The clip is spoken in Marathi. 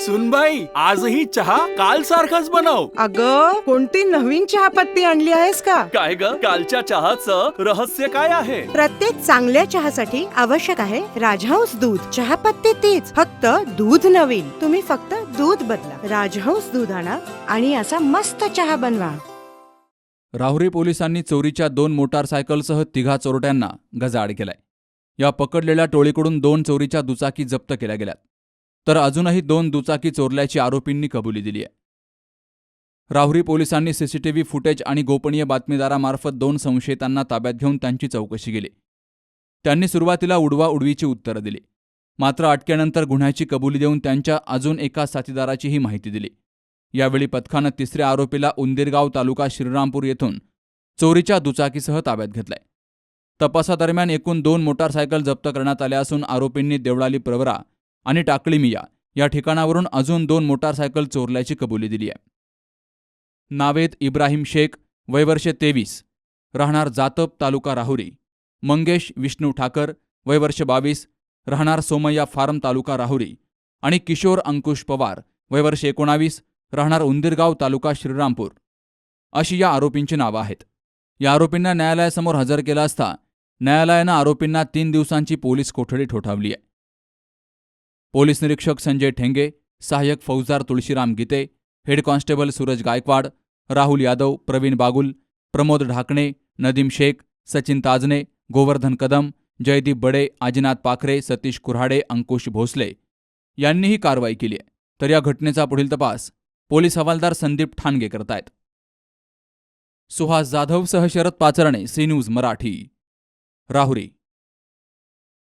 सुनबाई आजही चहा काल सारखाच बनव. अग कोणती नवीन चहापत्ती आणली आहेस का? काय ग? कालच्या चहाचं रहस्य काय आहे? प्रत्येक चांगल्या चहासाठी आवश्यक आहे राजहंस दूध. चहापत्ती तीच फक्त दूध नवीन. तुम्ही फक्त दूध बदला. राजहंस दूध आणा आणि असा मस्त चहा बनवा. राहुरी पोलिसांनी चोरीच्या दोन मोटारसायकलसह तिघा चोरट्यांना गजाआड केलाय. या पकडलेल्या टोळीकडून दोन चोरीच्या दुचाकी जप्त केल्या गेल्यात. तर अजूनही दोन दुचाकी चोरल्याची आरोपींनी कबुली दिली आहे. राहुरी पोलिसांनी सीसीटीव्ही फुटेज आणि गोपनीय बातमीदारामार्फत दोन संशयितांना ताब्यात घेऊन त्यांची चौकशी केली. त्यांनी सुरुवातीला उडवा उडवीची उत्तरं दिली. मात्र अटकेनंतर गुन्ह्याची कबुली देऊन त्यांच्या अजून एका साथीदाराचीही माहिती दिली. यावेळी पथकानं तिसऱ्या आरोपीला उंदीरगाव तालुका श्रीरामपूर येथून चोरीच्या दुचाकीसह ताब्यात घेतलाय. तपासादरम्यान एकूण दोन मोटारसायकल जप्त करण्यात आल्या असून आरोपींनी देवळाली प्रवरा आणि टाकळीमिया या ठिकाणावरून अजून दोन मोटारसायकल चोरल्याची कबुली दिली आहे. नावेद इब्राहिम शेख वयवर्षे तेवीस राहणार जातप तालुका राहुरी मंगेश विष्णू ठाकर वयवर्ष बावीस राहणार सोमय्या फार्म तालुका राहुरी आणि किशोर अंकुश पवार वयवर्ष एकोणावीस राहणार उंदिरगाव तालुका श्रीरामपूर. अशी या आरोपींची नावं आहेत. या आरोपींना न्यायालयासमोर हजर केला असता न्यायालयानं आरोपींना तीन दिवसांची पोलीस कोठडी ठोठावली आहे. पोलीस निरीक्षक संजय ठेंगे सहाय्यक फौजदार तुळशीराम गीते हेड कॉन्स्टेबल सूरज गायकवाड राहुल यादव प्रवीण बागुल प्रमोद ढाकणे नदीम शेख सचिन ताजने गोवर्धन कदम जयदीप बडे आजीनाथ पाखरे सतीश कुऱ्हाडे अंकुश भोसले. यांनी ही कारवाई केली आहे. तर या घटनेचा पुढील तपास पोलीस हवालदार संदीप ठाणगे करतायत. सुहास जाधवसह शरद पाचरणे सी न्यूज मराठी. राहुरी.